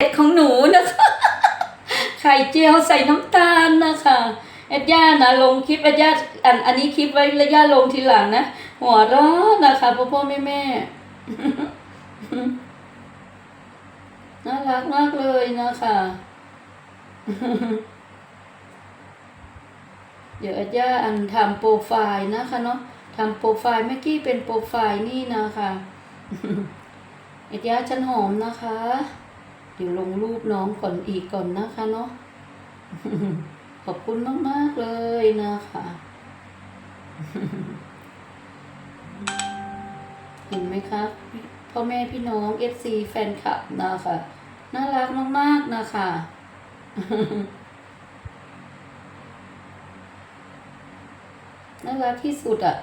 เด็ดของหนูนะคะ ไข่เจียวใส่น้ำตาลนะคะแอดย่านะลงคลิปแอดย่าอันอันนี้คลิปไว้แล้วย่าลงทีหลังนะหัวเร้อนนะคะพ่อพ่อแม่แม่น่ารักมากเลยนะคะเดี๋ยวแอดย่าอันทำโปรไฟล์นะคะเนาะทำโปรไฟล์เมื่อกี้เป็นโปรไฟล์นี่นะคะแอดย่าจันหอมนะคะ เดี๋ยวลงรูปน้องก่อนอีกก่อนนะคะเนาะขอบคุณมาก ๆ เลยนะคะเห็นไหมครับพ่อแม่พี่น้อง FC แฟนคลับนะคะน่ารักมาก ๆ นะคะน่ารักที่สุดอะ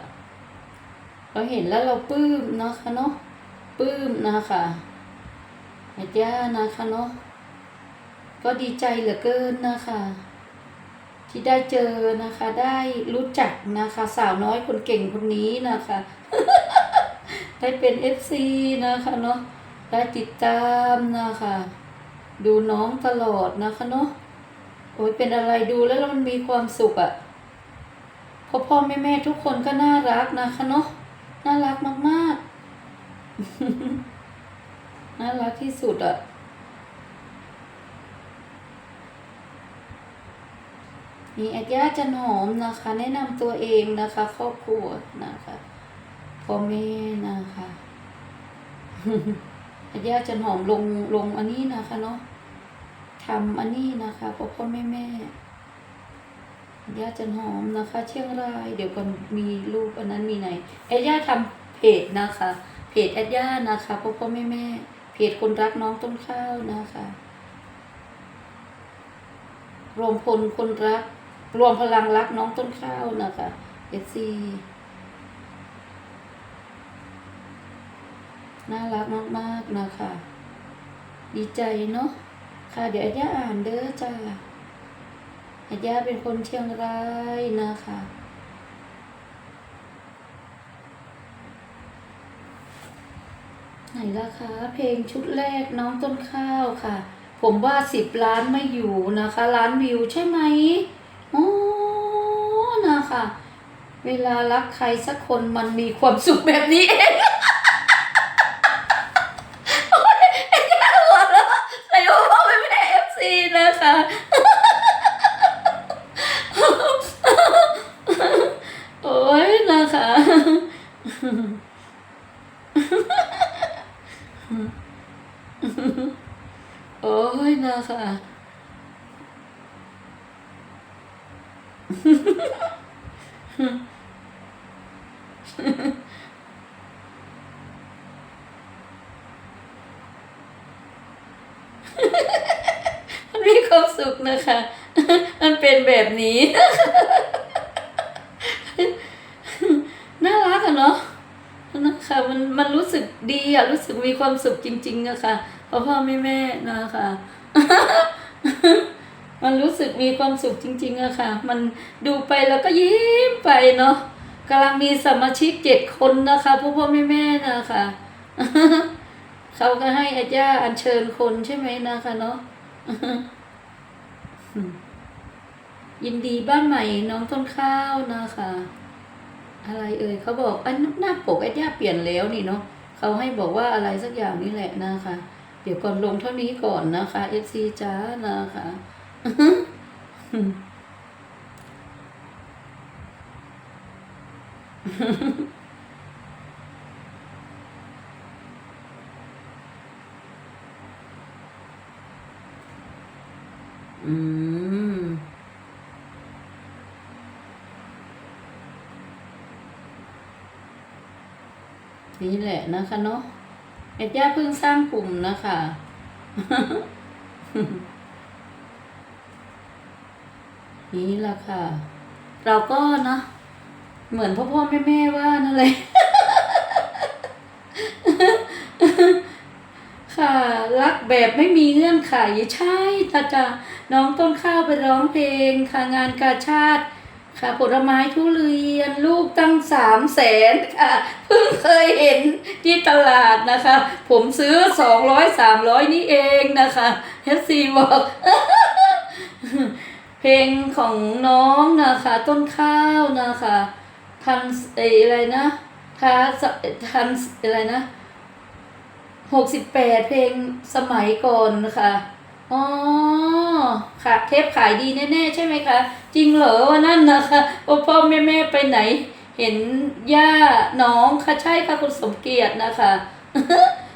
เราเห็นแล้วเราปลื้มนะคะเนาะปลื้มนะคะ อาจารย์นะคะเนาะก็ดีใจเหลือเกินนะคะ ที่ได้เจอนะคะ ได้รู้จักนะคะ สาวน้อยคนเก่งคนนี้นะคะ ได้เป็น FC นะคะเนาะได้ติดตามนะคะ ดูน้องตลอดนะคะเนาะโอ้ยเป็นอะไรดูแล้วมันมีความสุขอะพ่อพ่อแม่แม่ทุกคนก็น่ารักนะคะเนาะน่ารักมาก ๆ น่ารักที่สุดอะนี่แอดย่าจันหอมนะคะ แนะนำตัวเองนะคะครอบครัวนะคะพ่อแม่นะคะแอดย่าจันหอมลงลงอันนี้นะคะเนาะทำอันนี้นะคะพ่อพ่อแม่แม่แอดย่าจันหอมนะคะ เชียงราย เดี๋ยวก่อนมีรูปอันนั้นมีไหนแอดย่าทำเพจนะคะ เพจแอดย่านะคะพ่อพ่อแม่แม่ เพจคนรักน้องต้นข้าวนะคะรวมพลคนรัก รวมพลังรักน้องต้นข้าวนะคะเอซีน่ารักมากๆนะคะ ดีใจเนาะค่ะ เดี๋ยวอาญาอ่านเด้อจ้าอาญาเป็นคนเชียงรายนะคะ ไหนล่ะคะ เพลงชุดแรกน้องต้นข้าวค่ะ ผมว่าสิบล้านไม่อยู่นะคะ ล้านวิวใช่ไหมโอ้นะคะ เวลารักใครสักคนมันมีความสุขแบบนี้เองไอ้ย่าหัวเราะใส่หัวเราะเมฟซีนะคะโอ้ยนะคะ โอ้ยนะคะมันมีความสุขนะคะ มันเป็นแบบนี้ น่ารักอะเนาะนะ คะมันมันรู้สึกดีอะรู้สึกมีความสุขจริงๆอะค่ะพ่อพ่อแม่แม่นะคะ มันรู้สึกมีความสุขจริงๆอะค่ะ มันดูไปแล้วก็ยิ้มไปเนาะกำลังมีสมาชิกเจ็ดคนนะคะพ่อพ่อแม่แม่นะคะเขาก็ให้อาจารย์อัญเชิญคนใช่ไหมนะคะเนาะยินดีบ้านใหม่น้องต้นข้าวนะคะ อะไรเอ่ยเขาบอกอันหน้าปกไอ้ย่าเปลี่ยนแล้วนี่เนาะเขาให้บอกว่าอะไรสักอย่างนี่แหละนะคะ เดี๋ยวก่อนลงเท่านี้ก่อนนะคะ FC จ้านะคะอืม นี่แหละนะคะเนาะเอ็ดย่าเพิ่งสร้างกลุ่มนะคะนี่แหละค่ะ เราก็เนาะเหมือนพ่อพ่อแม่แม่ว่านั่นเลยค่ะ รักแบบไม่มีเงื่อนไขใช่ตาจ้าน้องต้นข้าวไปร้องเพลงค่ะงานกาชาติ ค่ะผลไม้ทุเรียนลูกตั้งสามแสนค่ะเพิ่งเคยเห็นที่ตลาดนะคะ ผมซื้อสองร้อยสามร้อยนี่เองนะคะเฮซีบอกเพลงของน้องนะคะ ต้นข้าวนะคะทันเออะไรนะทันทันอะไรนะหกสิบแปดเพลงสมัยก่อนนะคะอ๋อ ค่ะเทปขายดีแน่ๆใช่ไหมคะ จริงเหรอว่านั่นนะคะพ่อพ่อแม่แม่ไปไหน เห็นย่าน้องค่ะใช่ค่ะคุณสมเกียรตินะคะ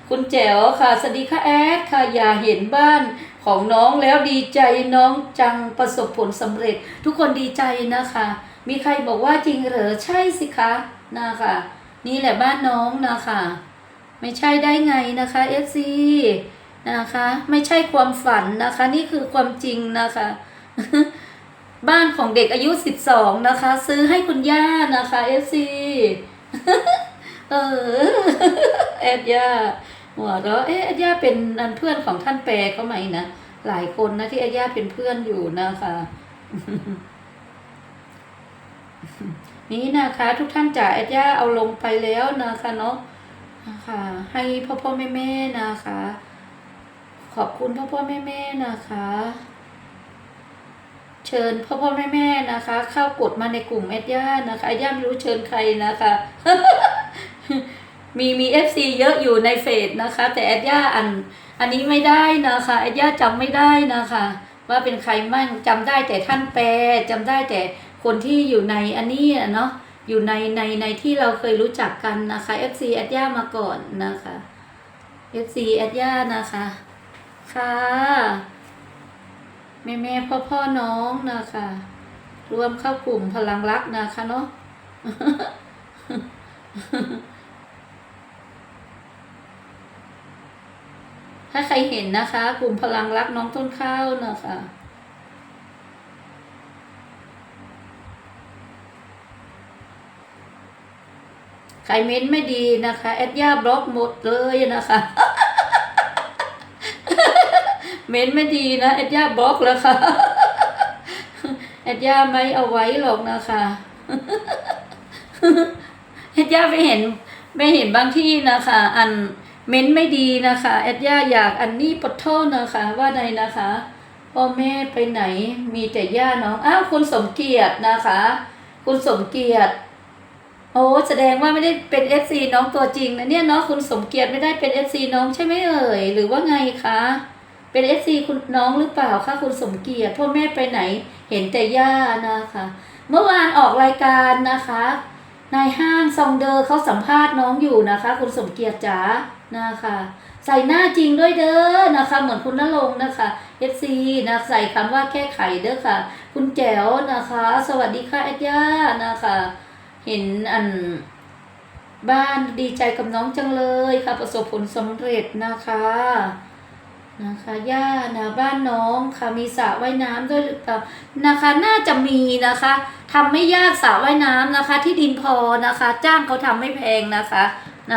คุณแจ๋วค่ะสวัสดีค่ะแอดค่ะอย่าเห็นบ้านของน้องแล้วดีใจน้องจังประสบผลสำเร็จ ทุกคนดีใจนะคะ มีใครบอกว่าจริงเหรอใช่สิคะนะคะนี่แหละบ้านน้องนะคะ ไม่ใช่ได้ไงนะคะเอฟซี นะคะ ไม่ใช่ความฝันนะคะ นี่คือความจริงนะคะ บ้านของเด็กอายุ12นะคะ ซื้อให้คุณย่านะคะเอฟซีเออแอดย่าหัวเราะเอ๊ะแอดย่าเป็นนันเพื่อนของท่านแปรเขาไหมนะหลายคนนะที่แอดย่าเป็นเพื่อนอยู่นะคะนี่นะคะ ทุกท่านจ๋าแอดย่าเอาลงไปแล้วนะคะเนาะนะคะให้พ่อพ่อแม่แม่นะคะ ขอบคุณพ่อพ่อแม่แม่นะคะ เชิญพ่อพ่อแม่แม่นะคะ เข้ากดมาในกลุ่มแอดย่านะคะแอดย่าไม่รู้เชิญใครนะคะ มีมีเอฟซีเยอะอยู่ในเฟซนะคะ แต่แอดย่าอัน อันนี้ไม่ได้นะคะแอดย่าจำไม่ได้นะคะ ว่าเป็นใครมั่งจำได้แต่ท่านแปรจำได้แต่คนที่อยู่ในอันนี้เนาะอยู่ในในในที่เราเคยรู้จักกันนะคะ FC แอดย่ามาก่อนนะคะ FC แอดย่านะคะ ค่ะแม่แม่พ่อพ่อน้องนะคะรวมเข้ากลุ่มพลังรักนะคะเนาะถ้าใครเห็นนะคะ กลุ่มพลังรักน้องต้นข้าวนะคะใครเม้นไม่ดีนะคะแอดย่าบล็อกหมดเลยนะคะ เม้นไม่ดีนะแอดย่าบล็อกแล้วค่ะแอดย่าไม่เอาไว้หรอกนะคะแอดย่าไม่เห็นไม่เห็นบางที่นะคะ อันเม้นไม่ดีนะคะแอดย่าอยากอันนี้ปดโทษนะคะ ว่าใดนะคะพ่อแม่ไปไหนมีแต่ย่าน้องอ้าวคุณสมเกียรตินะคะ คุณสมเกียรติโอ้แสดงว่าไม่ได้เป็นเอฟซีน้องตัวจริงนะเนี่ยเนาะคุณสมเกียรติไม่ได้เป็นเอฟซีน้องใช่ไหมเอ่ยหรือว่าไงคะ เป็นเอฟซีคุณน้องหรือเปล่าคะคุณสมเกียรติพ่อแม่ไปไหนเห็นแต่ย่านะคะ เมื่อวานออกรายการนะคะนายห้างซองเดอร์เขาสัมภาษณ์น้องอยู่นะคะ คุณสมเกียรติจ๋านะคะ ใส่หน้าจริงด้วยเด้อนะคะ เหมือนคุณนรงค์นะคะเอฟซีนะใส่คำว่าแก้ไขเด้อค่ะ คุณแจ๋วนะคะ สวัสดีค่ะแอดย่านะคะ เห็นอันบ้านดีใจกับน้องจังเลยค่ะ ประสบผลสำเร็จนะคะ นะคะย่านะบ้านน้องค่ะมีสระว่ายน้ำด้วยหรือเปล่านะคะ น่าจะมีนะคะทำไม่ยากสระว่ายน้ำนะคะ ที่ดินพอนะคะ จ้างเขาทำไม่แพงนะคะ